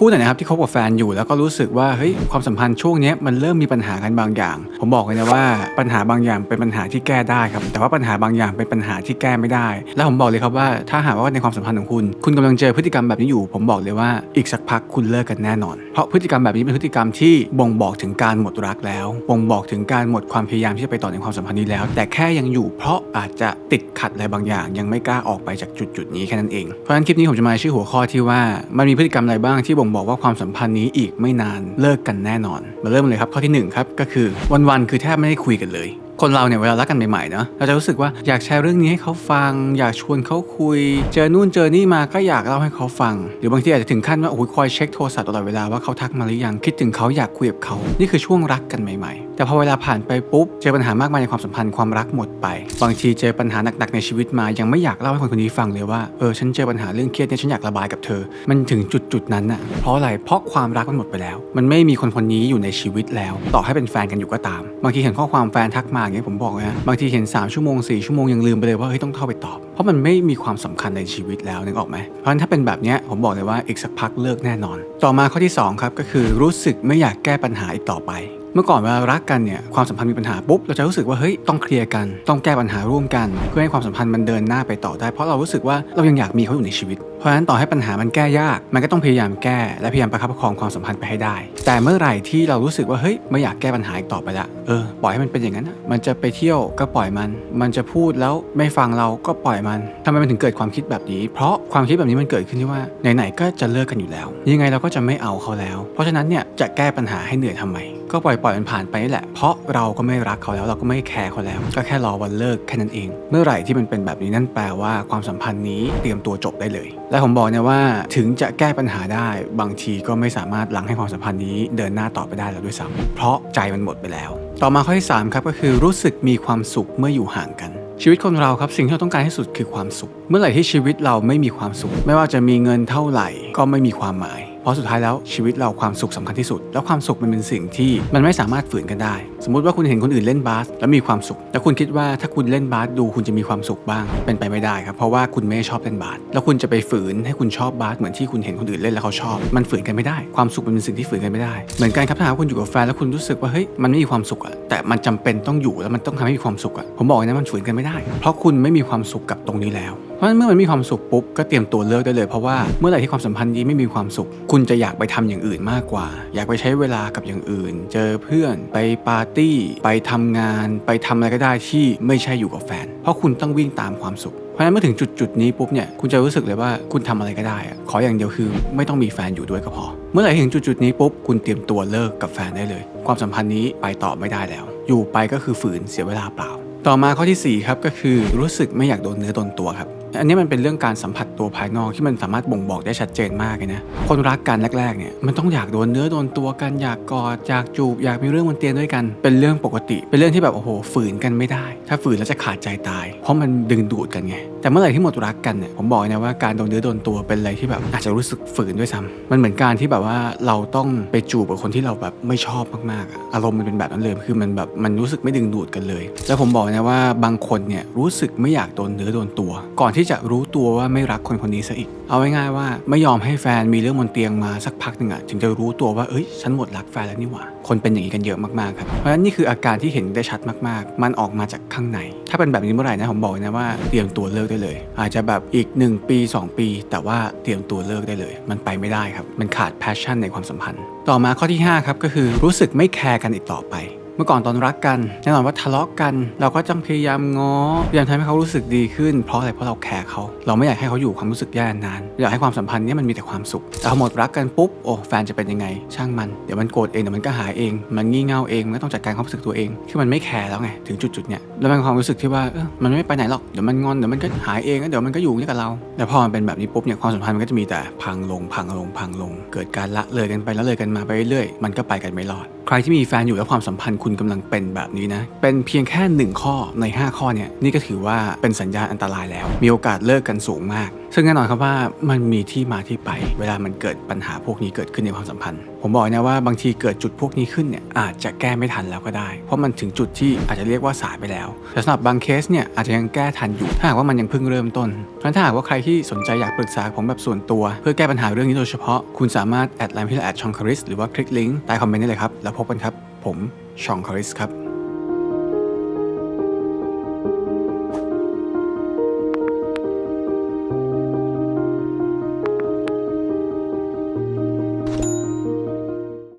คู่ไหนนะครับที่คบกับแฟนอยู่แล้วก็รู้สึกว่าเฮ้ยความสัมพันธ์ช่วงนี้มันเริ่มมีปัญหากันบางอย่าง ผมบอกเลยนะว่าปัญหาบางอย่างเป็นปัญหาที่แก้ได้ครับแต่ว่าปัญหาบางอย่างเป็นปัญหาที่แก้ไม่ได้ แล้วผมบอกเลยครับว่าถ้าหากว่าในความสัมพันธ์ของคุณ คุณกำลังเจอพฤติกรรมแบบนี้อยู่ ผมบอกเลยว่าอีกสักพักคุณเลิกกันแน่นอน เพราะพฤติกรรมแบบนี้เป็นพฤติกรรมที่บ่งบอกถึงการหมดรักแล้วบ่งบอกถึงการหมดความพยายามที่จะไปต่อในความสัมพันธ์นี้แล้ว แต่แค่ยังอยู่เพราะอาจจะติดขัดอะไรบางอย่าง ยังไม่กล้าออกไปจากจุดจุดนี้แค่นั้นเองเพราะฉะนั้นคลิปนี้ผมจะมาชื่อหัวข้อที่ว่ามันมีพฤติกรรมอะไรบ้างที่บ่งบอกว่าความสัมพันธ์นี้อีกไม่นานเลิกกันแน่นอน มาเริ่มเลยครับข้อที่หนึ่งครับก็คือวันๆคือแทบไม่ได้คุยกันเลย คนเราเนี่ยเวลารักกันใหม่ๆเนาะเราจะรู้สึกว่าอยากแชร์เรื่องนี้ให้เขาฟัง อยากชวนเขาคุย เจอนู่นเจอนี่มาก็อยากเล่าให้เขาฟัง หรือบางทีอาจจะถึงขั้นว่าโอ้ยคอยเช็คโทรศัพท์ตลอดเวลาว่าเขาทักมาหรือยังคิดถึงเขาอยากคุยกับเขา นี่คือช่วงรักกันใหม่ๆ แต่พอเวลาผ่านไปปุ๊บเจอปัญหามากมายในความสัมพันธ์ความรักหมดไป บางทีเจอปัญหาหนักๆในชีวิตมา ยังไม่อยากเล่าให้คนคนนี้ฟังเลยว่าเออฉันเจอปัญหาเรื่องเครียดเนี่ยฉันอยากระบายกับเธอ มันถึงจุดจุดๆนั้นน่ะเพราะอะไรเพราะความรักมันหมดไปแล้ว มันไม่มีคนคนนี้อยู่ในชีวิตแล้ว ต่อให้เป็นแฟนกันอยู่ก็ตาม บางทีเห็นข้อความแฟนทักมาอย่างเงี้ยผมบอกนะบางทีเห็น 3 ชั่วโมง 4 ชั่วโมงยังลืมไปเลยว่าเฮ้ยต้องเข้าไปตอบ เพราะมันไม่มีความสำคัญในชีวิตแล้วนึกออกไหมเพราะฉะนั้นถ้าเป็นแบบเนี้ยผมบอกเลยว่าอีกสักพักเลิกแน่นอน ต่อมาข้อที่สองครับก็คือรู้สึกไม่อยากแก้ปัญหาอีกต่อไป มื่อก่อนเวลารักกันเนี่ยความสัมพันธ์มีปัญหาปุ๊บเราจะรู้สึกว่าเฮ้ยต้องเคลียร์กัน ต้องแก้ปัญหาร่วมกัน เพื่อให้ความสัมพันธ์มันเดินหน้าไปต่อได้ เพราะเรารู้สึกว่าเรายังอยากมีเขาอยู่ในชีวิต เพราะฉะนั้นต่อให้ปัญหามันแก้ยาก มันก็ต้องพยายามแก้ และพยายามประคับประคองความสัมพันธ์ไปให้ได้ แต่เมื่อไหร่ที่เรารู้สึกว่าเฮ้ยไม่อยากแก้ปัญหาอีกต่อไปละเออปล่อยให้มันเป็นอย่างนั้นนะมันจะไปเที่ยวก็ปล่อยมัน มันจะพูดแล้วไม่ฟังเราก็ปล่อยมันทำไมมันถึงเกิดความคิดแบบนี้ เพราะความคิดแบบนี้มันเกิดขึ้นที่ว่าไหนๆก็จะเลิกกันอยู่แล้ว ยังไงเราก็จะไม่เอาเขาแล้ว เพราะฉะนั้นเนี่ยจะแก้ปัญหาให้เหนื่อยทำไม ก็ปล่อยปล่อยมันผ่านไปนี่แหละ เพราะเราก็ไม่รักเขาแล้วเราก็ไม่แคร์เขาแล้ว ก็แค่รอวันเลิกแค่นั้นเอง เมื่อไหร่ที่มันเป็นแบบนี้นั่นแปลว่าความสัมพันธ์นี้เตรียมตัวจบได้เลย และผมบอกนี่ยว่าถึงจะแก้ปัญหาได้ บางทีก็ไม่สามารถหลังให้ความสัมพันธ์นี้เดินหน้าต่อไปได้แล้วด้วยซ้ำเพราะใจมันหมดไปแล้ว ต่อมาข้อที่สามครับก็คือรู้สึกมีความสุขเมื่ออยู่ห่างกันชีวิตคนเราครับสิ่งที่เราต้องการที่สุดคือความสุข เมื่อไหร่ที่ชีวิตเราไม่มีความสุข ไม่ว่าจะมีเงินเท่าไหร่ก็ไม่มีความหมาย ราะสุดท้ายแล้วชีวิตเราความสุขสำคัญที่สุด แล้วความสุขมันเป็นสิ่งที่มันไม่สามารถฝืนกันได้ สมมุติว่าคุณเห็นคนอื่นเล่นบาสแล้วมีความสุขแล้วคุณคิดว่าถ้าคุณเล่นบาสดูคุณจะมีความสุขบ้างเป็นไปไม่ได้ครับเพราะว่าคุณไม่ชอบเล่นบาสแล้วคุณจะไปฝืนให้คุณชอบบาสเหมือนที่คุณเห็นคนอื่นเล่นแล้วเขาชอบ มันฝืนกันไม่ได้ ความสุขมันเป็นสิ่งที่ฝืนกันไม่ได้เหมือนกันครับถ้าหากคุณอยู่กับแฟนแล้วคุณรู้สึกว่าเฮ้ยมันไม่มีความสุขอะแต่มันจำเป็นต้องอยู่แล้วมันต้องทำให้มีความสุขอะผมบอกนะมันฝืนกันไม่ได้ เพราะคุณไม่มีความสุขกับตรงนี้แล้ว เพราะฉะนั้นเมื่อมันมีความสุขปุ๊บก็เตรียมตัวเลิกได้เลยเพราะว่าเมื่อไหร่ที่ความสัมพันธ์นี้ไม่มีความสุข คุณจะอยากไปทำอย่างอื่นมากกว่า อยากไปใช้เวลากับอย่างอื่น เจอเพื่อนไปปาร์ตี้ ไปทำงาน ไปทำอะไรก็ได้ที่ไม่ใช่อยู่กับแฟน เพราะคุณต้องวิ่งตามความสุขเพราะฉะนั้นเมื่อถึงจุดจุดนี้ปุ๊บเนี่ยคุณจะรู้สึกเลยว่าคุณทำอะไรก็ได้อะขออย่างเดียวคือไม่ต้องมีแฟนอยู่ด้วยก็พอ เมื่อไหร่ถึงจุดจุดนี้ปุ๊บคุณเตรียมตัวเลิกกับแฟนได้เลย ความสัมพันธ์นี้ไปต่อไม่ได้แล้ว อยู่ไปก็คือฝืนเสียเวลาเปล่า ต่อมาข้อที่4ครับก็คือรู้สึกไม่อยากโดนเนื้อโดนตัวครับอันนี้มันเป็นเรื่องการสัมผัสตัวภายนอกที่มันสามารถบ่งบอกได้ชัดเจนมากเลยนะ คนรักกันแรกๆเนี่ยมันต้องอยากโดนเนื้อโดนตัวกันอยากกอดอยากจูบอยากมีเรื่องบนเตียงด้วยกัน เป็นเรื่องปกติ เป็นเรื่องที่แบบโอ้โหฝืนกันไม่ได้ ถ้าฝืนแล้วจะขาดใจตาย เพราะมันดึงดูดกันไงแต่เมื่อไหร่ที่หมดรักกันเนี่ยผมบอกนะว่าการโดนเนื้อโดนตัวเป็นอะไรที่แบบอาจจะรู้สึกฝืนด้วยซ้ำมันเหมือนการที่แบบว่าเราต้องไปจูบกับคนที่เราแบบไม่ชอบมากๆ อารมณ์มันเป็นแบบนั้นเลยคือมันแบบมันรู้สึกไม่ดึงดูดกันเลย แล้วผมบอกนะว่าบางคนเนี่ยรู้สึกไม่อยากโดนเนื้อโดนตัวก่อนที่จะรู้ตัวว่าไม่รักคนคนนี้ซะอีก เอาง่ายๆว่าไม่ยอมให้แฟนมีเรื่องบนเตียงมาสักพักหนึ่งอะถึงจะรู้ตัวว่าเอ้ยฉันหมดรักแฟนแล้วนี่หว่า คนเป็นอย่างนี้กันเยอะมากๆครับ เพราะฉะนั้นนี่คืออาการที่เห็นได้ชัดมากๆ มันออกมาจากข้างใน ถ้าเป็นแบบนี้เมื่อไหร่นะผมบอกนะว่าเตรียมตัวเลิกได้เลย อาจจะแบบอีก 1 ปี 2 ปี แต่ว่าเตรียมตัวเลิกได้เลย มันไปไม่ได้ครับ มันขาดแพชชั่นในความสัมพันธ์ ต่อมาข้อที่ห้าครับก็คือรู้สึกไม่แคร์กันอีกต่อไป เมื่อก่อนตอนรักกันแน่นอนว่าทะเลาะกัน เราก็จำพยายามง้อพยายามทำให้เขารู้สึกดีขึ้นเพราะอะไรเพราะเราแคร์เขาเราไม่อยากให้เขาอยู่ความรู้สึกแย่นานอยากให้ความสัมพันธ์นี้มันมีแต่ความสุขแต่พอหมดรักกันปุ๊บโอ้แฟนจะเป็นยังไง ช่างมันเดี๋ยวมันโกรธเองเดี๋ยวมันก็หายเอง มันงี่เง่าเองมันก็ต้องจัดการความรู้สึกตัวเองคือมันไม่แคร์แล้วไงถึงจุดๆเนี้ยแล้วมันเป็นความรู้สึกที่ว่าเออมันไม่ไปไหนหรอกเดี๋ยวมันงอนเดี๋ยวมันก็หายเองเดี๋ยวมันก็อยู่นี้กับเราแต่พอมันเป็นแบบนี้ปุ๊บเนี่ยความสัมพันธ์มันก็จะมีแต่พังลงพังลงพังลง เกิดการละเลยกันไปละเลยกันมาไปเรื่อยมันก็ไปกันไม่รอด ใครที่มีแฟนอยู่แล้วความสัมพันธ์คุณกำลังเป็นแบบนี้นะ เป็นเพียงแค่ 1 ข้อใน 5 ข้อเนี่ยนี่ก็ถือว่าเป็นสัญญาณอันตรายแล้ว มีโอกาสเลิกกันสูงมาก ซึ่งแน่นอนครับว่ามันมีที่มาที่ไป เวลามันเกิดปัญหาพวกนี้เกิดขึ้นในความสัมพันธ์ผมบอกนะว่าบางทีเกิดจุดพวกนี้ขึ้นเนี่ยอาจจะแก้ไม่ทันแล้วก็ได้ เพราะมันถึงจุดที่อาจจะเรียกว่าสายไปแล้วแต่สำหรับบางเคสเนี่ยอาจจะยังแก้ทันอยู่ถ้าหากว่ามันยังเพิ่งเริ่มต้นเพราะฉะนั้นถ้าหากว่าใครที่สนใจอยากปรึกษาผมแบบส่วนตัว เพื่อแก้ปัญหาเรื่องนี้โดยเฉพาะคุณสามารถแอดไลน์ที่แอดชองคาริสหรือว่าคลิกลิงก์ใต้คอมเมนต์ได้เลยครับแล้วพบกันครับ ผมชองคาริสครับ